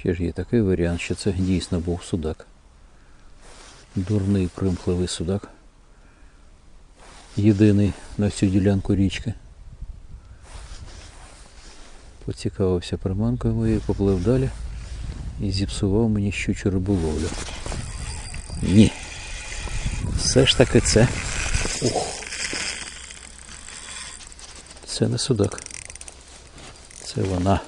Ще ж є такий варіант, що це дійсно був судак. Дурний примхливий судак. Єдиний на всю ділянку річки. Поцікавився приманкою моєю, поплив далі і зіпсував мені щучу риболовлю. Ні. Все ж таки це. Ух. Це не судак. Це вона.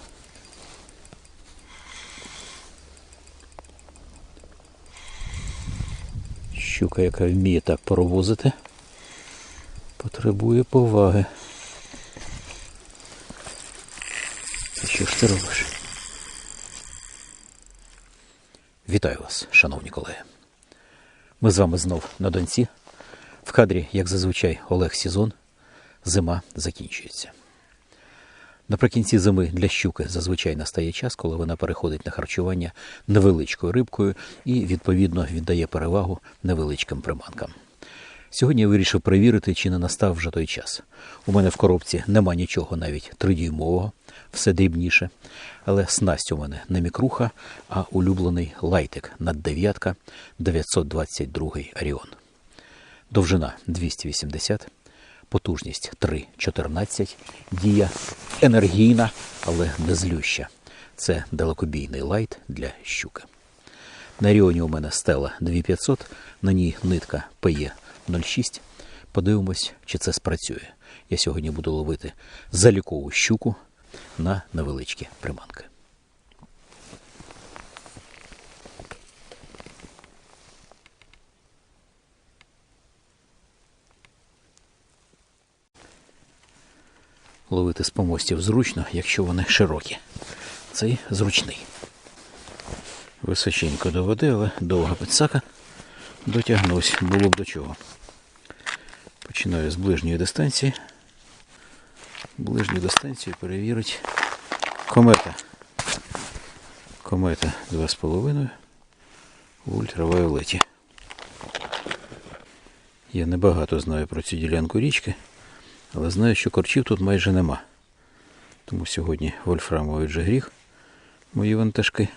Щука, яка вміє так провозити, потребує поваги. Та Що ж ти робиш? Вітаю вас, шановні колеги. Ми з вами знов на донці. В кадрі, як зазвичай, Олег Сізон. Зима закінчується. Наприкінці зими для щуки зазвичай настає час, коли вона переходить на харчування невеличкою рибкою і, відповідно, віддає перевагу невеличким приманкам. Сьогодні я вирішив перевірити, чи не настав вже той час. У мене в коробці нема нічого навіть тридюймового, все дрібніше. Але снасть у мене не мікруха, а улюблений лайтик над дев'ятка 922 Аріон. Довжина 280, потужність 3,14, дія енергійна, але не злюща. Це далекобійний лайт для щуки. На Ріоні у мене стела 2500, на ній нитка PE 06. Подивимось, чи це спрацює. Я сьогодні буду ловити залікову щуку на невеличкі приманки. Ловити з помостів зручно, якщо вони широкі. Цей зручний. Височенько до води, але довга підсака. Дотягнусь, було б до чого. Починаю з ближньої дистанції. Ближню дистанцію перевірить комета. Комета 2,5 в ультравіолеті. Я небагато знаю про цю ділянку річки, але знаю, що корчів тут майже нема. Тому сьогодні вольфрамовий вже гріх мої вантажки.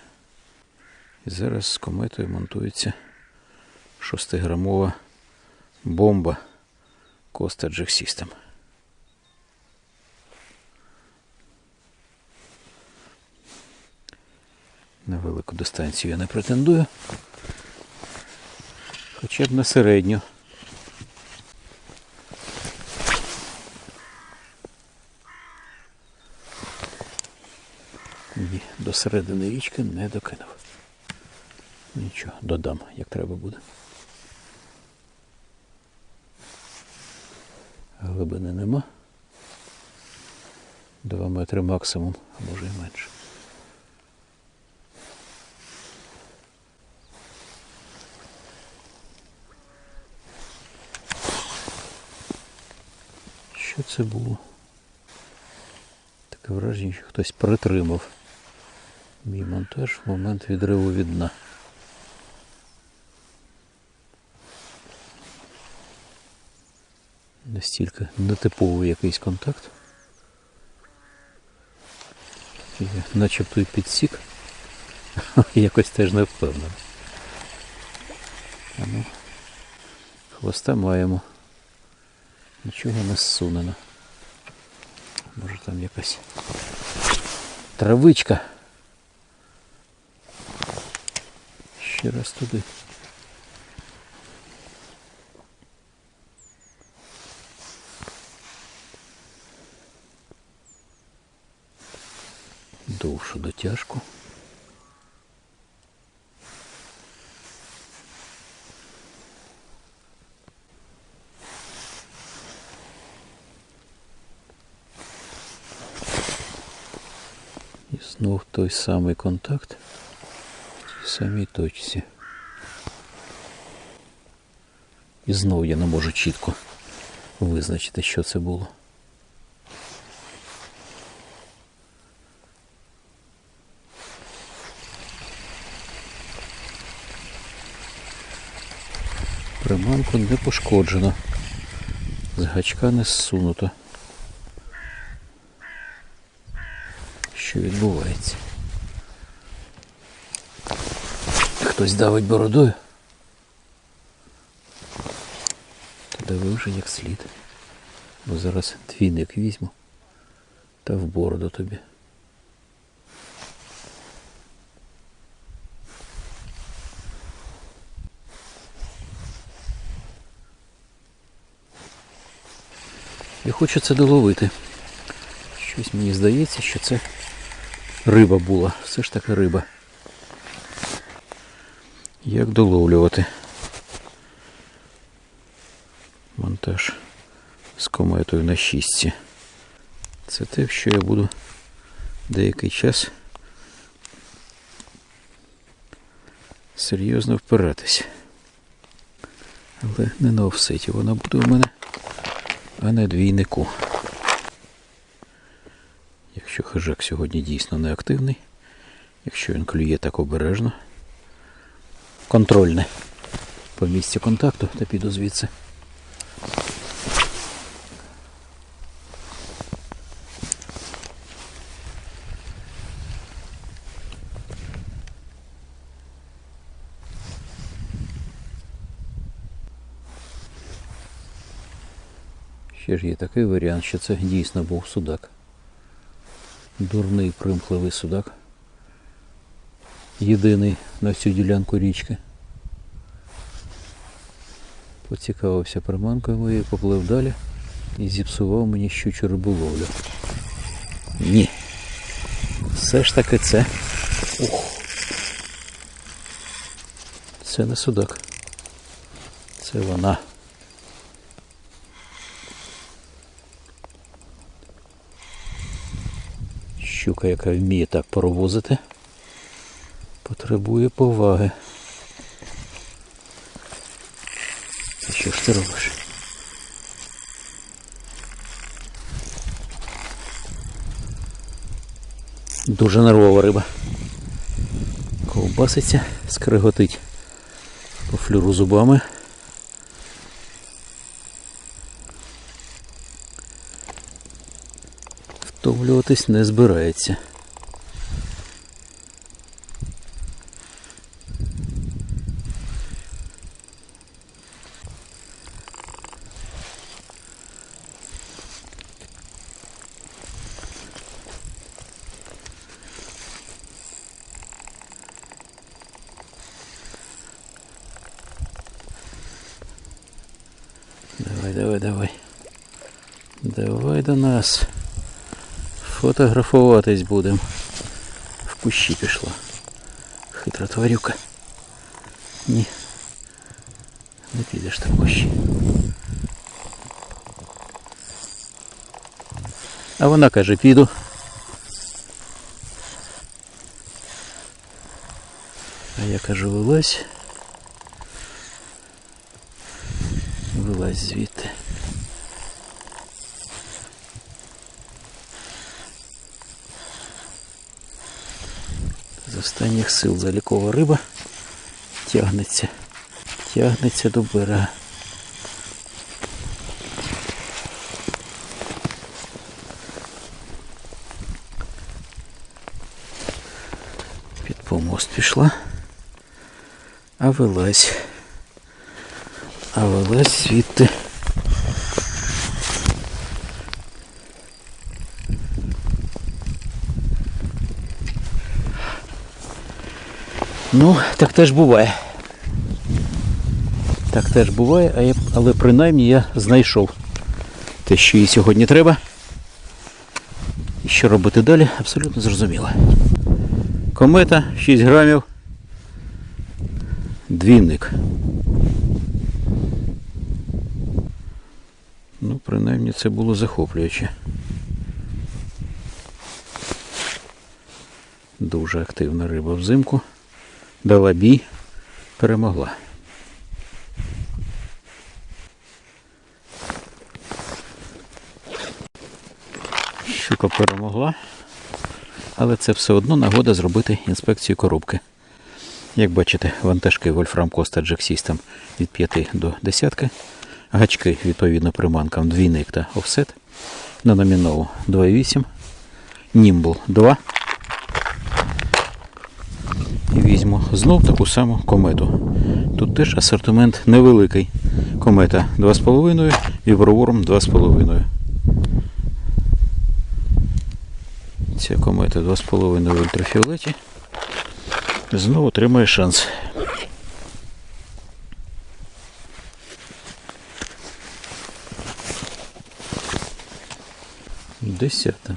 І зараз з кометою монтується 6-грамова бомба Jack System. На велику дистанцію я не претендую. Хоча б на середню. Ні, до середини річки не докинув. Нічого, додам, як треба буде. Глибини нема. Два метри максимум, а може і менше. Що це було? Таке враження, що хтось притримав мій монтаж в момент відриву від дна. Настільки нетиповий якийсь контакт. Я начебто і підсік. Якось теж не впевнений. А ну, хвоста маємо. Нічого не зсунено. Може там якась травичка. Ще раз туди. Довшу дотяжку. І знов той самий контакт самій точці. І знов я не можу чітко визначити, що це було. Приманку не пошкоджено. З гачка не зсунуто. Що відбувається? Хтось давить бородою. Та дави вже як слід. Бо зараз двійник візьму та в бороду тобі. Я хочу це доловити. Щось мені здається, що це риба була. Все ж таки риба. Як доловлювати? Монтаж з кометою на шістці. Це те, що я буду деякий час серйозно впиратись. Але не на офсеті. Вона буде у мене, а не двійнику. Якщо хижак сьогодні дійсно не активний, якщо він клює так обережно, контрольне по місці контакту, та піду звідси. Ще ж є такий варіант, що це дійсно був судак. Дурний примхливий судак. Єдиний на всю ділянку річки. Поцікавився приманкою моєю, поплив далі і зіпсував мені щучу риболовлю. Ні. Все ж таки це. Ух. Це не судак. Це вона. Щука, яка вміє так провозити, потребує поваги. Та що ж ти робиш? Дуже нервова риба. Ковбаситься, скриготить по флюру зубами. Втомлюватись не збирається. Давай, давай, давай. Давай до нас. Фотографуватись будемо. В кущі пішла. Хитра тварюка. Ні. Не підеш ти в кущі. А вона каже, піду. А я кажу, вилазь. Вилазь звідти. Останніх сил залікова риба тягнеться, тягнеться до берега. Під помост пішла, а вилазь. А вилазь звідти. Ну, так теж буває. Так теж буває, але принаймні я знайшов те, що їй сьогодні треба. І що робити далі, абсолютно зрозуміло. Комета 6 грамів. Двійник. Ну, принаймні це було захоплююче. Дуже активна риба взимку. Дала бій, перемогла. Щука перемогла, але це все одно нагода зробити інспекцію коробки. Як бачите, вантажки Wolfram Costa Jack System від 5 до 10. Гачки відповідно приманкам двійник та офсет. На номінову 2,8. Німбл 2. І візьму знов таку саму комету. Тут теж асортимент невеликий. Комета 2,5, віброворм 2,5. Ця комета 2,5 в ультрафіолеті. Знову отримає шанс. Десята.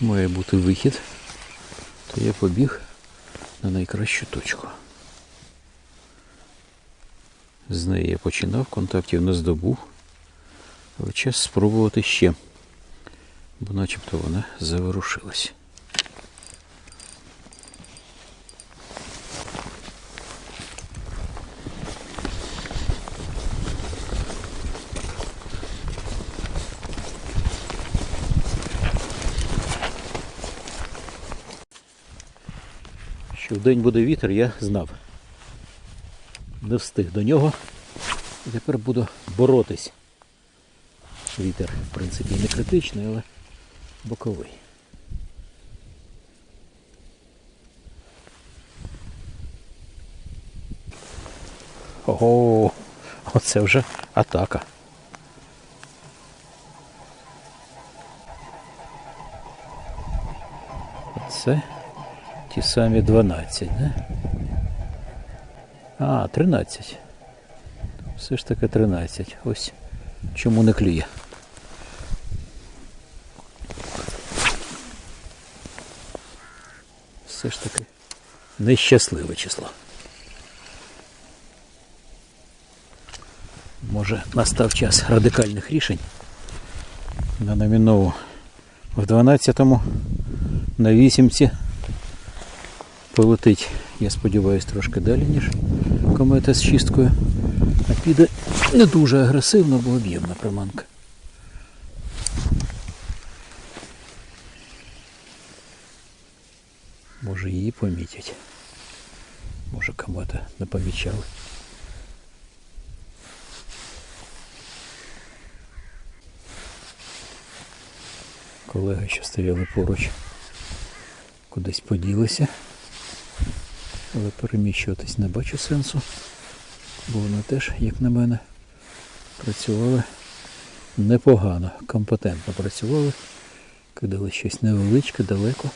Має бути вихід, то я побіг на найкращу точку. З неї я починав, контактів не здобув, але час спробувати ще, бо начебто вона заворушилась. Що вдень буде вітер, я знав. Не встиг до нього. І тепер буду боротись. Вітер, в принципі, не критичний, але боковий. Ого, оце вже атака. Це ті самі 12, не? А, 13. Все ж таки 13. Ось чому не клює. Все ж таки нещасливе число. Може настав час радикальних рішень. На номінову в 12-му на 8-ці полетить, я сподіваюся, трошки далі, ніж комета з чисткою. А піде не дуже агресивно, бо об'ємна приманка. Може її помітять. Може комета не помічали. Колеги, що стояли поруч, кудись поділися. Але переміщуватись не бачу сенсу, бо вони теж, як на мене, працювали непогано, компетентно працювали, кидали щось невеличке, далеко.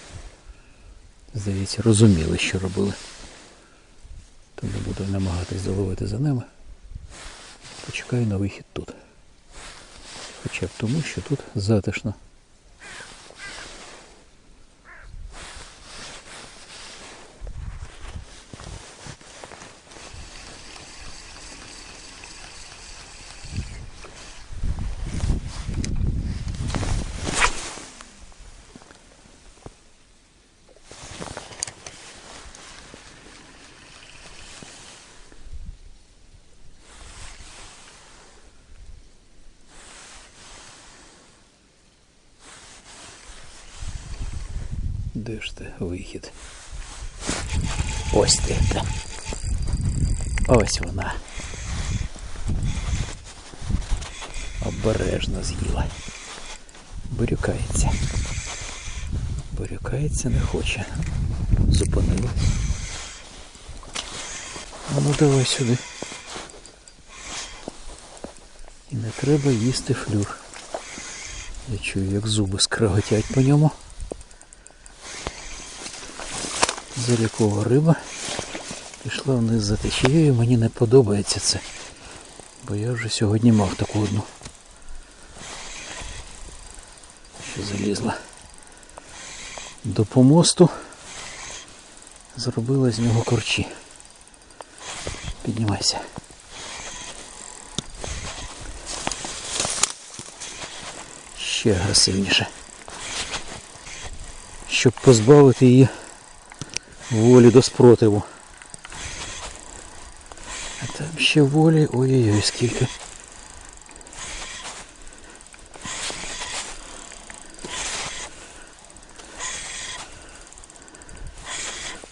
Здається, розуміли, що робили. Тому буду намагатись заловити за ними. Почекаю на вихід тут. Хоча б тому, що тут затишно. Де ж ти вихід? Ось ти. Ось вона. Обережно з'їла. Борюкається. Борюкається не хоче. Зупинилась. А ну давай сюди. І не треба їсти флюр. Я чую, як зуби скреготять по ньому. Залікова риба. Пішла вниз за течією, мені не подобається це. Бо я вже сьогодні мав таку одну. Що залізла до помосту. Зробила з нього корчі. Піднімайся. Ще агресивніше. Щоб позбавити її волі до спротиву. А там ще волі, ой-ой-ой, скільки.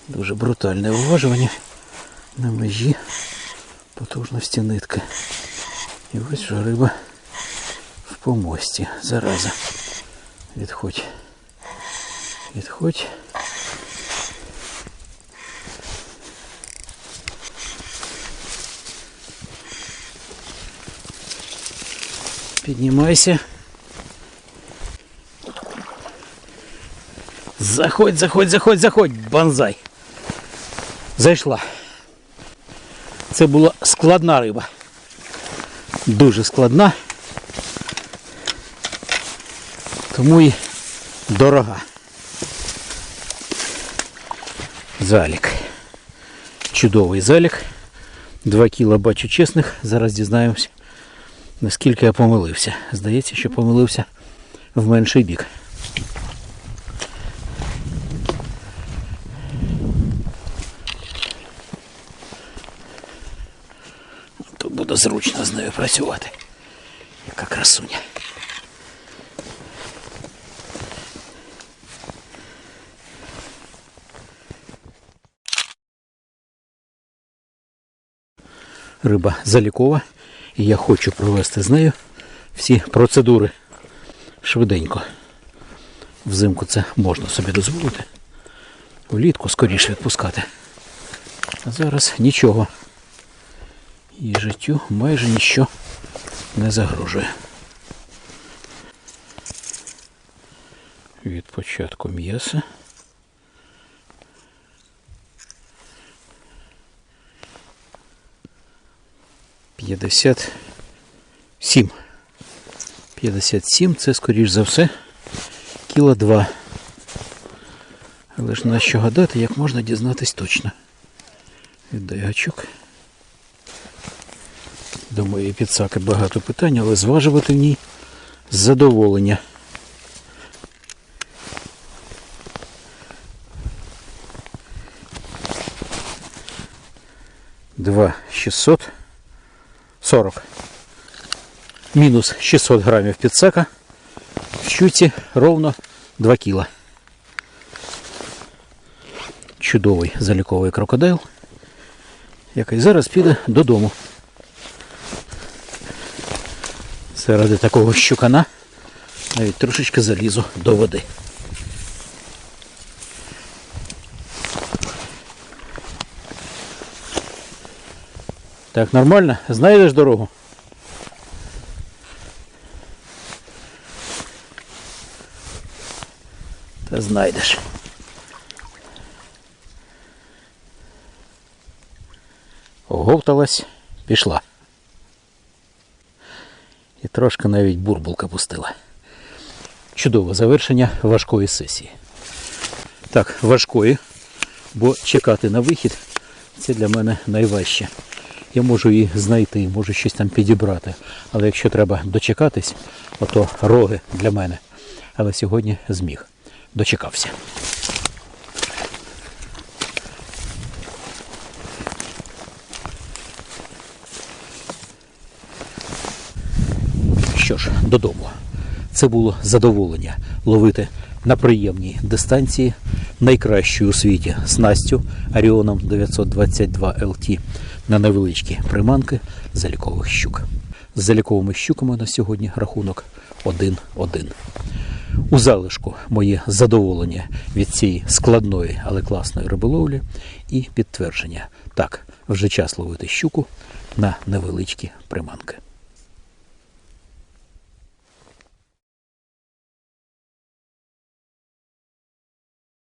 Дуже брутальне виважування на межі потужності нитки. І ось вже риба в помості. Зараза. Відходь. Відходь. Піднімайся. Заходь, заходь, заходь, заходь, банзай. Зайшла. Це була складна риба. Дуже складна. Тому і дорога. Залік. Чудовий залік. Два кіла бачу чесних. Зараз дізнаємося, наскільки я помилився. Здається, що помилився в менший бік. Тут буде зручно з нею працювати. Яка красуня. Риба залікова, і я хочу провести з нею всі процедури швиденько. Взимку це можна собі дозволити. Влітку скоріше відпускати. А зараз нічого. І життю майже ніщо не загрожує. Від початку м'яса. П'ятдесят сім. П'ятдесят сім це, скоріш за все, кіло два. Але ж на що гадати, як можна дізнатись точно. Віддай гачок. До моєї підсаки багато питань, але зважувати в ній з задоволення. Два 600 40. Мінус 600 грамів підсака. В щуці ровно 2 кіла. Чудовий заліковий крокодил, який зараз піде додому. Заради такого щукана навіть трошечки залізу до води. Так, нормально? Знайдеш дорогу? Та знайдеш. Оговталась, пішла. І трошки навіть бурбулка пустила. Чудове завершення важкої сесії. Так, важкої, бо чекати на вихід це для мене найважче. Я можу її знайти, можу щось там підібрати. Але якщо треба дочекатись, ото роги для мене. Але сьогодні зміг. Дочекався. Що ж, додому. Це було задоволення ловити на приємній дистанції найкращу у світі снастю Аріоном 922 LT на невеличкі приманки залікових щук. З заліковими щуками на сьогодні рахунок 1-1. У залишку моє задоволення від цієї складної, але класної риболовлі і підтвердження. Так, вже час ловити щуку на невеличкі приманки.